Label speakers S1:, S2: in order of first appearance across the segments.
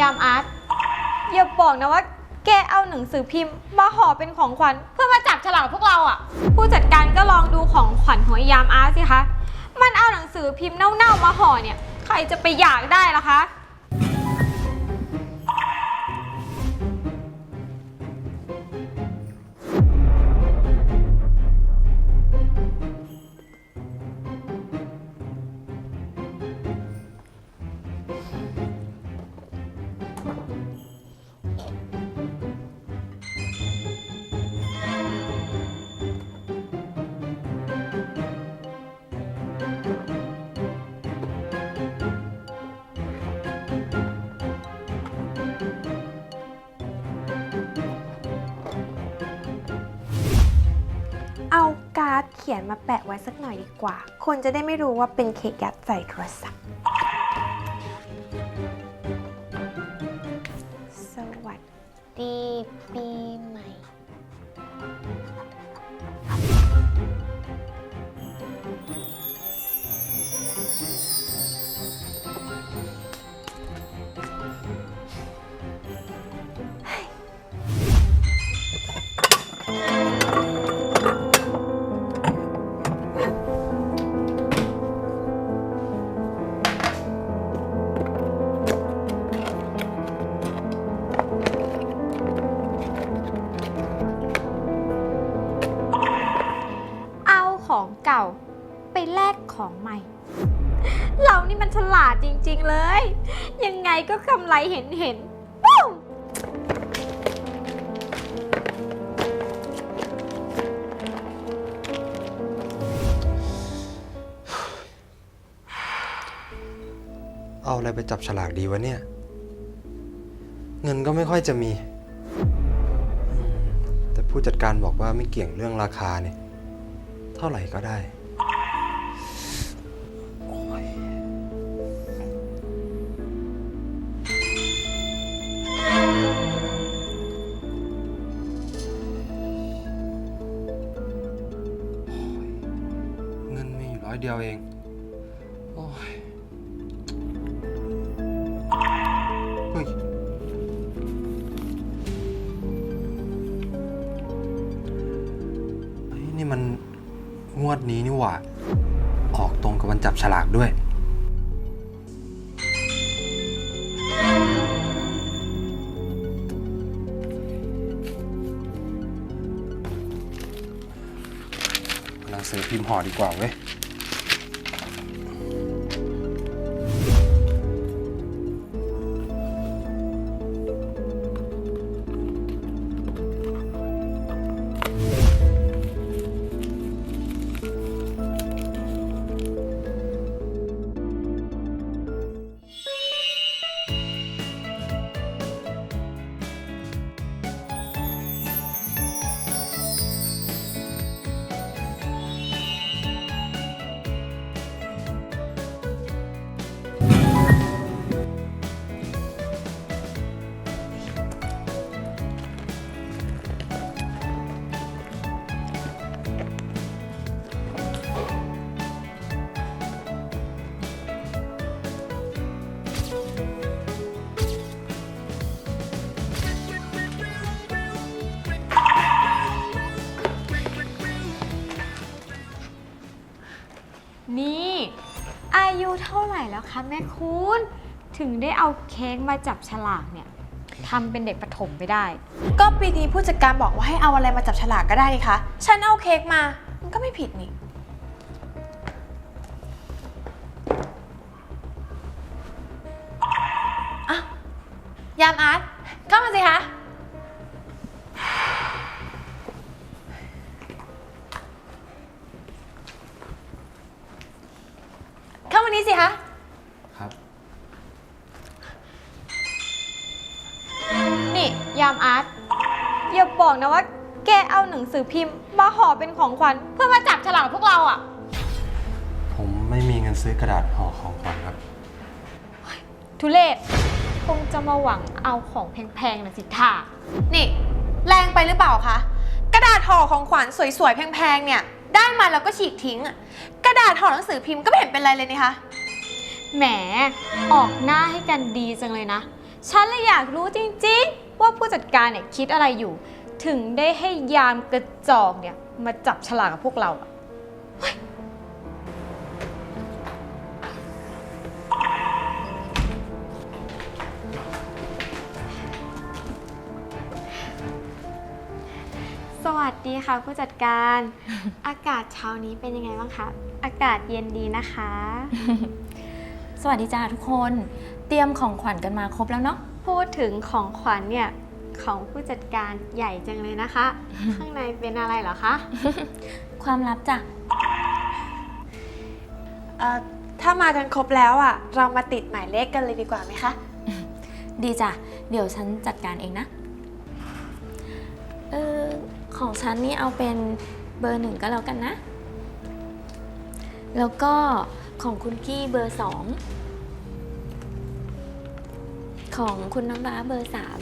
S1: ยามอาร์ตอย่าบอกนะว่า แกเอาหนังสือพิมพ์มาห่อเป็นของขวัญเพื่อมาจับฉลากพวกเราอะ ผู้จัดการก็ลองดูของขวัญของยามอาร์ตสิคะ มันเอาหนังสือพิมพ์เน่าๆมาห่อเนี่ย ใครจะไปอยากได้ล่ะคะ
S2: มาแปะไว้สักหน่อยดีกว่า คนจะได้ไม่รู้ว่าเป็นเค้กยัดใส่โทรศัพท์ สวัสดีปีใหม่
S1: แลกของใหม่ เรานี่มันฉลาดจริงๆเลย ยังไงก็กำไรเห็นเห็นปุ้ง
S3: เอาอะไรไปจับฉลากดีวะเนี่ย เงินก็ไม่ค่อยจะมี แต่ผู้จัดการบอกว่าไม่เกี่ยงเรื่องราคาเนี่ย เท่าไหร่ก็ได้ สือพิมพ์ห่อดีกว่าเว้ย
S1: เท่าไหร่แล้วคะแม่คุณถึงได้เอาเค้กมาจับฉลากเนี่ยทำเป็นเด็กประถมไปได้
S2: ก็ปีนี้ผู้จัดการบอกว่าให้เอาอะไรมาจับฉลากก็ได้นี่คะ ฉันเอาเค้กมา มันก็ไม่ผิดนี่ สิคะ ค
S3: รับ
S1: นี่ ยามอาร์ตอย่าบอกนะว่า แกเอาหนังสือพิมพ์ มาห่อเป็นของขวัญเพื่อมาจับฉลากพวกเราอะ
S3: ผมไม่มีเงินซื้อกระดาษห่อของขวัญครับ
S1: ทุเลศคงจะมาหวังเอาของแพงๆนะสิท่า
S2: นี่ แรงไปหรือเปล่าคะ กระดาษห่อของขวัญสวยๆ แพงๆ เนี่ย ได้มาแล้วก็ฉีกทิ้งอะกระดาษห่อหนังสือพิมพ์ก็ไม่เห็นเป็นไรเลยนี่คะ
S1: แหม ออกหน้าให้กันดีจังเลยนะ ฉันเลยอยากรู้จริงๆ ว่าผู้จัดการเนี่ยคิดอะไรอยู่ ถึงได้ให้ยามกระจอกเนี่ยมาจับฉลากกับพวกเราอะ วัสดีค่ะ ผู้จัดการ อากาศเช้านี้เป็นยังไงบ้างคะ อากาศเย็นดีนะคะ
S4: สวัสดีจ้าทุกคน เตรียมของขวัญกันมาครบแล้วเนาะ
S1: พูดถึงของขวัญเนี่ย ของผู้จัดการใหญ่จังเลยนะคะ ข้างในเป็นอะไรเหรอคะ
S4: ความลับจ้ะ
S2: เอ่อถ้ามากันครบแล้วอะ เรามาติดหมายเลขกันเลยดีกว่าไหมคะ
S4: ดีจ้ะ เดี๋ยวฉันจัดการเองนะ เออ ของฉันนี่เอาเป็นเบอร์หนึ่งก็แล้วกันนะ แล้วก็ของคุณกี้เบอร์สอง ของคุณน้ำว้าเบอร์สาม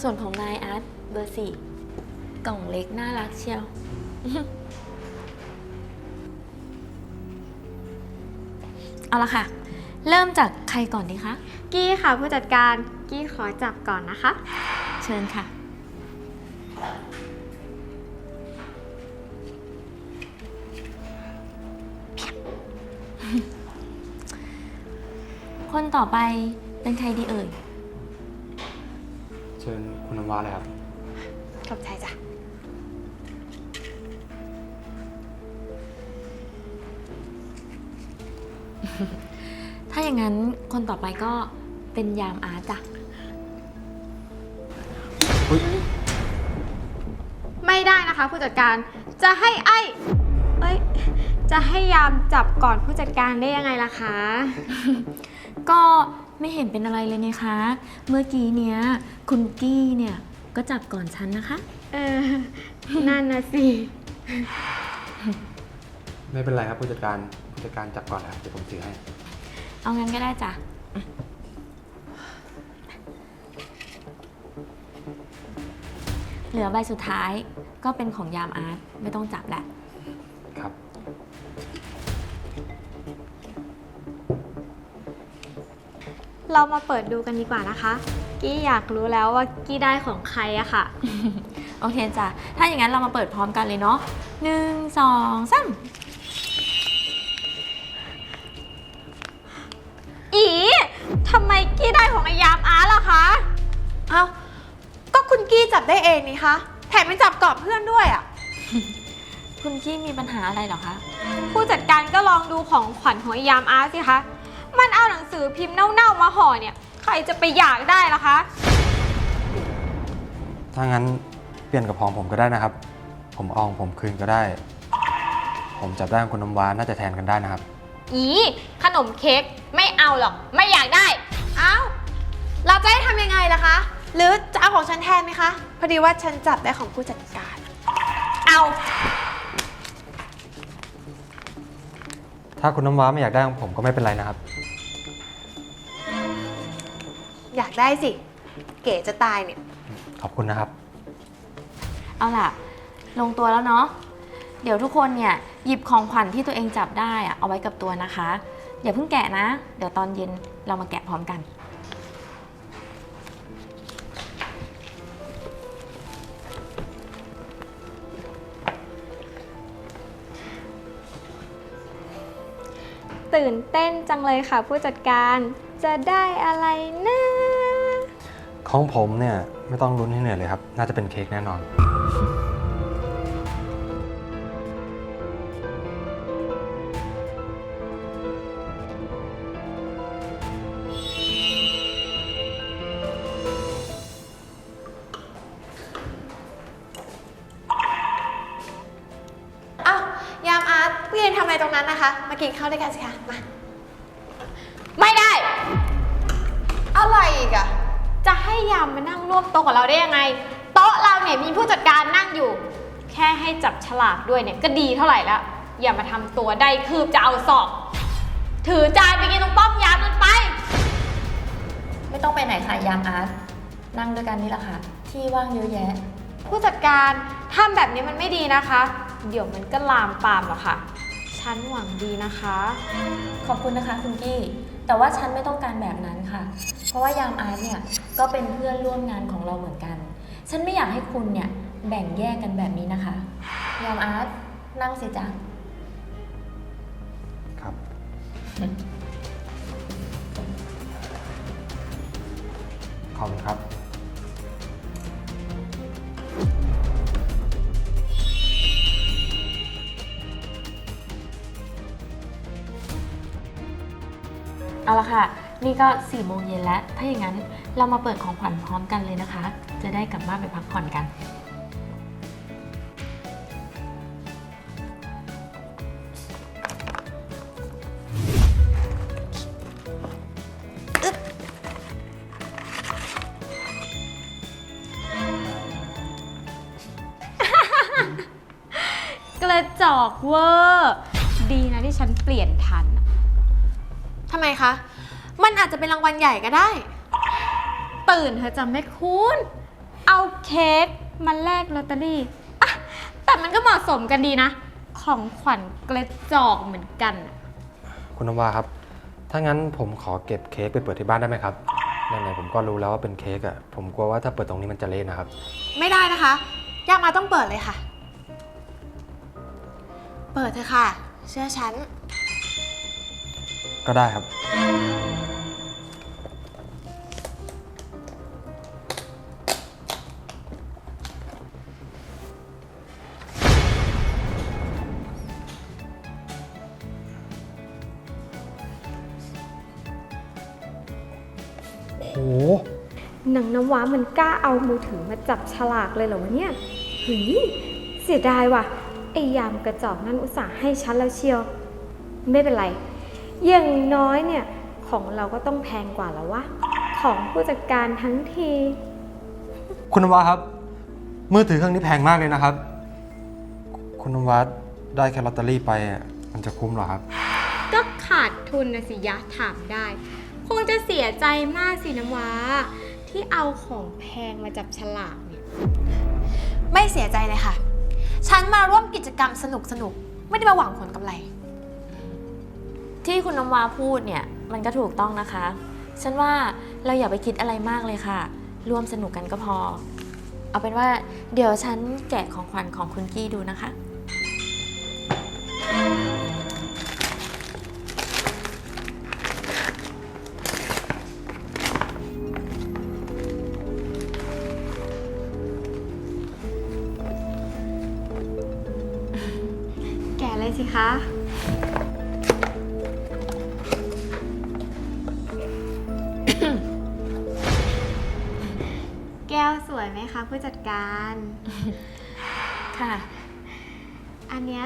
S4: ส่วนของนายอาร์ตเบอร์สี่ กล่องเล็กน่ารักเชียว เอาละค่ะ เริ่มจากใครก่อนดีคะ
S1: กี้ค่ะผู้จัดการ กี้ขอจับก่อนนะคะ
S4: เชิญค่ะ คนต่อไปเป็นใครดีเอ่ย
S3: เชิญคุณน้ำว้าเลยครับ
S2: ขอบใจจ้ะ
S4: ถ้าอย่างนั้นคนต่อไปก็เป็นยามอาร์ตจ้ะ
S1: ไม่ได้นะคะ ผู้จัดการจะให้ไอ้เอ้ยจะให้ยามจับก่อนผู้จัดการได้ยังไงล่ะคะ
S4: ก็ไม่เห็นเป็นอะไรเลยนะคะ เมื่อกี้เนี้ย คุณกี้เนี่ย ก็จับก่อนฉันนะคะ
S1: เออ นั่นนะสิ
S3: ไม่เป็นไรครับผู้จัดการผู้จัดการจับก่อนนะครับเดี๋ยวผมถือให้
S4: เอางั้นก็ได้จ้ะ เหลือใบสุดท้ายก็เป็นของยามอาร์ตไม่ต้องจับแหละ
S1: เรามาเปิดดูกันดีกว่านะคะ กี้อยากรู้แล้วว่ากี้ได้ของใครอะค่ะ
S4: โอเคจ้ะ ถ้าอย่างนั้นเรามาเปิดพร้อมกันเลยเนาะหนึ่งสองสาม
S1: อีทำไมกี้ได้ของไอ้ยามอาร์ตล่ะคะ
S2: เอ้า ก็คุณกี้จับได้เองนี่คะแถมยังจับกรอบเพื่อนด้วยอะ
S4: คุณกี้มีปัญหาอะไรเหรอคะ
S1: ผู้จัดการก็ลองดูของขวัญของไอ้ยามอาร์ตสิคะ มันเอาหนังสือพิมพ์เน่าๆมาห่อเนี่ย ใครจะไปอยากได้ล่ะคะ
S3: ถ้างั้นเปลี่ยนกับของผมก็ได้นะครับ ผมเอาของผมคืนก็ได้ ผมจับได้ของคุณน้ำว้าน่าจะแทนกันได้นะครับ
S1: อีขนมเค้กไม่เอาหรอก ไม่อยากได้
S2: เอ้า เราจะให้ทำยังไงล่ะคะ หรือจะเอาของฉันแทนไหมคะ พอดีว่าฉันจับได้ของผู้จัดการ
S1: เอา
S3: ถ้าคุณน้ำว้าไม่อยากได้ของผมก็ไม่เป็นไรนะครับ
S2: อยากได้สิ เก๋จะตายเนี่ย
S3: ขอบคุณนะครับ
S4: เอาล่ะ ลงตัวแล้วเนาะ เดี๋ยวทุกคนเนี่ยหยิบของขวัญที่ตัวเองจับได้อะเอาไว้กับตัวนะคะ อย่าเพิ่งแกะนะ เดี๋ยวตอนเย็นเรามาแกะพร้อมกัน
S1: ตื่นเต้นจังเลยค่ะผู้จัดการ จะได้อะไรนะ
S3: ของผมเนี่ยไม่ต้องลุ้นให้เหนื่อยเลยครับ น่าจะเป็นเค้กแน่นอน
S2: ตรงนั้นนะคะ มากินข้าวด้วยกันสิคะมา
S1: ไม่ได้
S2: อะไรอีกอะ
S1: จะให้ยามมานั่งร่วมโต๊ะกับเราได้ยังไง โต๊ะเราเนี่ยมีผู้จัดการนั่งอยู่ แค่ให้จับฉลากด้วยเนี่ยก็ดีเท่าไหร่แล้ว อย่ามาทำตัวได้คืบจะเอาสอบ ถือจานไปกินตรงป้อมยามมันไป
S4: ไม่ต้องไปไหนค่ะยามอาร์ตนั่งด้วยกันนี่แหละค่ะ ที่ว่างเยอะแยะ
S1: ผู้จัดการทำแบบนี้มันไม่ดีนะคะ เดี๋ยวมันก็ลามปามหรอกค่ะ ฉันหวังดีนะคะ
S4: ขอบคุณนะคะคุณกี้ แต่ว่าฉันไม่ต้องการแบบนั้นค่ะ เพราะว่ายามอาร์ตเนี่ยก็เป็นเพื่อนร่วมงานของเราเหมือนกัน ฉันไม่อยากให้คุณเนี่ยแบ่งแยกกันแบบนี้นะคะ ยามอาร์ตนั่งสิจ๊ะ
S3: ครับ ขอบคุณครับ
S4: เอาละค่ะ นี่ก็4ี่โมงเย็นแล้ว ถ้าอย่างนั้นเรามาเปิดของขวัญพร้อมกันเลยนะคะ จะได้กลับบ้านไปพักผ่อนกัน
S1: กระจอกเวอร์ ดีนะที่ฉันเปลี่ยนทัน
S2: ทำไมคะ มันอาจจะเป็นรางวัลใหญ่ก็ได้
S1: ตื่นเธอจำไม่คุณ เอาเค้กมาแลกลอตเตอรี่อะแต่มันก็เหมาะสมกันดีนะ ของขวัญกระจอกเหมือนกันอะ
S3: คุณนวาครับ ถ้างั้นผมขอเก็บเค้กไปเปิดที่บ้านได้ไหมครับไหนๆผมก็รู้แล้วว่าเป็นเค้กอะผมกลัวว่าถ้าเปิดตรงนี้มันจะเละนะครับ
S2: ไม่ได้นะคะย่ามาต้องเปิดเลยค่ะ เปิดเถอะค่ะ เชื่อฉัน
S3: ก็ได้ครับโอ้โห
S1: หนังน้ำว้ามันกล้าเอามือถือมาจับฉลากเลยเหรอวะเนี่ยเฮ้ยเสียดายว่ะ ไอ้ยามกระจอกนั่นอุตส่าห์ให้ฉันแล้วเชียว ไม่เป็นไร อย่างน้อยเนี่ย ของเราก็ต้องแพงกว่าแล้ววะ ของผู้จัดการทั้งที
S3: คุณนวาครับ มือถือเครื่องนี้แพงมากเลยนะครับ คุณนวาได้แค่ลอตเตอรี่ไปอะมันจะคุ้มเหรอครับ
S1: ก็ขาดทุนนะสิยะถามได้ คงจะเสียใจมากสิน้ำว้า ที่เอาของแพงมาจับฉลากเนี่ย
S2: ไม่เสียใจเลยค่ะ ฉันมาร่วมกิจกรรมสนุกสนุกๆไม่ได้มาหวังผลกำไร
S4: ที่คุณน้ำวาพูดเนี่ยมันก็ถูกต้องนะคะ ฉันว่าเราอย่าไปคิดอะไรมากเลยค่ะ ร่วมสนุกกันก็พอ เอาเป็นว่าเดี๋ยวฉันแกะของขวัญของคุณกี้ดูนะคะ
S1: ค่ะ อันเนี้ย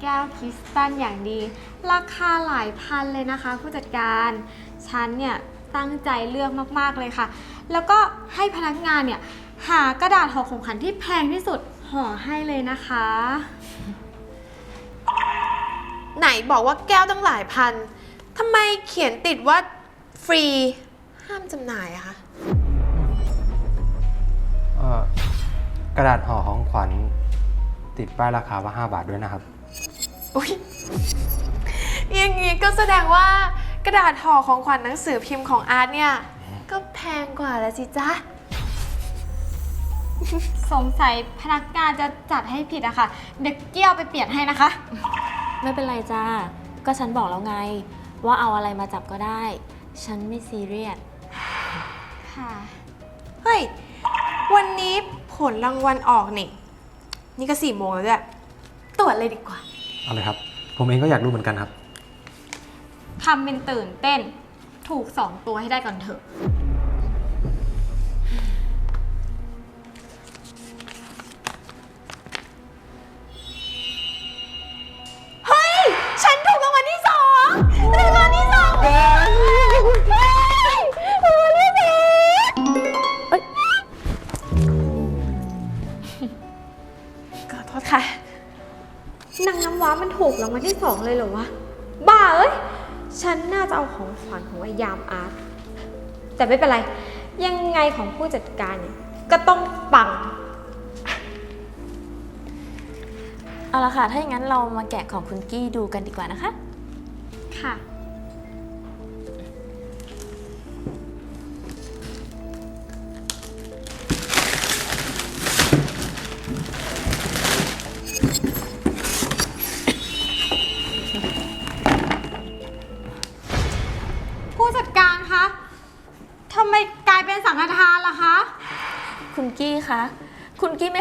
S1: แก้วคริสตัลอย่างดี ราคาหลายพันเลยนะคะ ผู้จัดการฉันเนี่ยตั้งใจเลือกมากๆเลยค่ะ แล้วก็ให้พนักงานเนี่ยหากระดาษห่อของขวัญที่แพงที่สุดห่อให้เลยนะคะ
S2: ไหนบอกว่าแก้วตั้งหลายพัน ทำไมเขียนติดว่าฟรี ห้ามจำหน่ายอะคะ
S3: กระดาษห่อของขวัญติดป้ายราคาว่า 5 บาทด้วยนะครับ
S2: อุ๊ยอย่างนี้ก็แสดงว่ากระดาษห่อของขวัญหนังสือพิมพ์ของอาร์ตเนี่ย ก็แพงกว่าแล้วสิจ๊ะ
S1: สงสัยพนักงานจะจัดให้ผิดอะค่ะ เด็กเกี้ยวไปเปลี่ยนให้นะคะ
S4: ไม่เป็นไรจ้า ก็ฉันบอกแล้วไง ว่าเอาอะไรมาจับก็ได้ ฉันไม่ซีเรียส
S1: ค่ะ
S2: เฮ้ย วันนี้ ผลรางวัลออกนี่ นี่ก็สี่โมงแล้วด้วยตรวจเลยดีกว่า
S3: เอาเลยครับ ผมเองก็อยากรู้เหมือนกันครับ
S1: ทำเป็นตื่นเต้น ถูกสองตัวให้ได้ก่อนเถอะ
S2: เลยเห
S1: รอวะ บ้าเอ้ย ฉันน่าจะเอาของขวัญของไอ้ยามอาร์ต แต่ไม่เป็นไร ยังไงของผู้จัดการเนี่ยก็ต้องปัง
S4: เอาเอาละค่ะ ถ้าอย่างนั้นเรามาแกะของคุณกี้ดูกันดีกว่านะคะ
S1: ค่ะ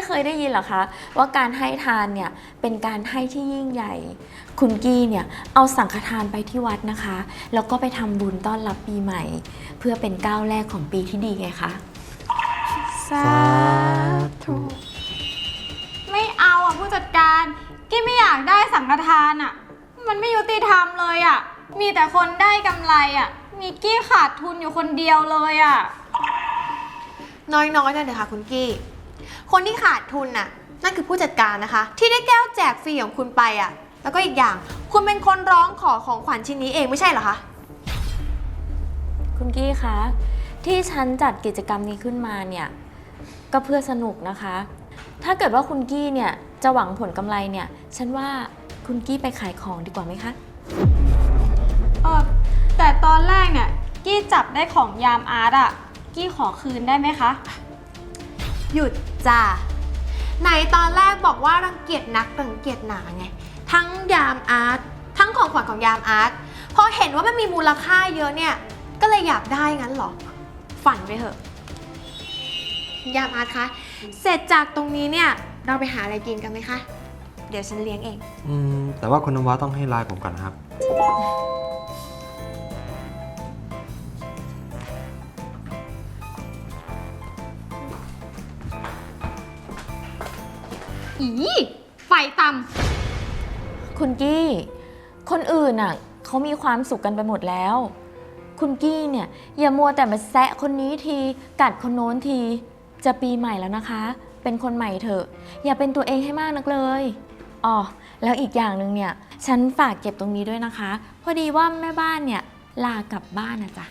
S1: เค
S4: ยได้ยินเหรอคะว่าการให้ทานเนี่ยเป็นการให้ที่ยิ่งใหญ่ คุณกี้เนี่ยเอาสังฆทานไปที่วัดนะคะ แล้วก็ไปทำบุญต้อนรับปีใหม่ เพื่อเป็นก้าวแรกของปีที่ดีไงคะ
S1: สาธุไม่เอาอะผู้จัดการกี้ไม่อยากได้สังฆทานอะ มันไม่ยุติธรรมเลยอะ มีแต่คนได้กำไรอะ มีกี้ขาดทุนอยู่คนเดียวเลยอะ
S2: น้อยๆหน่อยเถอะค่ะคุณกี้ คนที่ขาดทุนน่ะนั่นคือผู้จัดการนะคะ ที่ได้แก้วแจกฟรีของคุณไปอะ แล้วก็อีกอย่าง คุณเป็นคนร้องขอของขวัญชิ้นนี้เองไม่ใช่เหรอคะ
S4: คุณกี้คะที่ฉันจัดกิจกรรมนี้ขึ้นมาเนี่ยก็เพื่อสนุกนะคะ ถ้าเกิดว่าคุณกี้เนี่ยจะหวังผลกำไรเนี่ย ฉันว่าคุณกี้ไปขายของดีกว่าไหมคะ
S1: เออแต่ตอนแรกเนี่ย กี้จับได้ของยามอาร์ตอะกี้ขอคืนได้ไหมคะ
S2: หยุดจ้าไหนตอนแรกบอกว่ารังเกียจนักรังเกียจหนาไง ทั้งยามอาร์ตทั้งของขวัญของยามอาร์ตพอเห็นว่ามันมีมูลค่าเยอะเนี่ย ก็เลยอยากได้งั้นเหรอ ฝันไปเถอะ ยามอาร์ตคะ เสร็จจากตรงนี้เนี่ย เราไปหาอะไรกินกันไหมคะ เดี๋ยวฉันเลี้ยงเอง
S3: อืมแต่ว่าคุณนวัดต้องให้ไลน์ผมก่อนนะครับ
S1: อีไฟต่
S4: คุณกี้ คนอื่นน่ะเขามีความสุขกันไปหมดแล้ว คุณกี้เนี่ยอย่ามัวแต่มาแซะคนนี้ทีกัดคนโน้นทีจะปีใหม่แล้วนะคะ เป็นคนใหม่เถอะ อย่าเป็นตัวเองให้มากนักเลยอ๋อแล้วอีกอย่างหนึ่งเนี่ย ฉันฝากเก็บตรงนี้ด้วยนะคะ พอดีว่าแม่บ้านเนี่ยลากลับบ้านนะจ๊ะ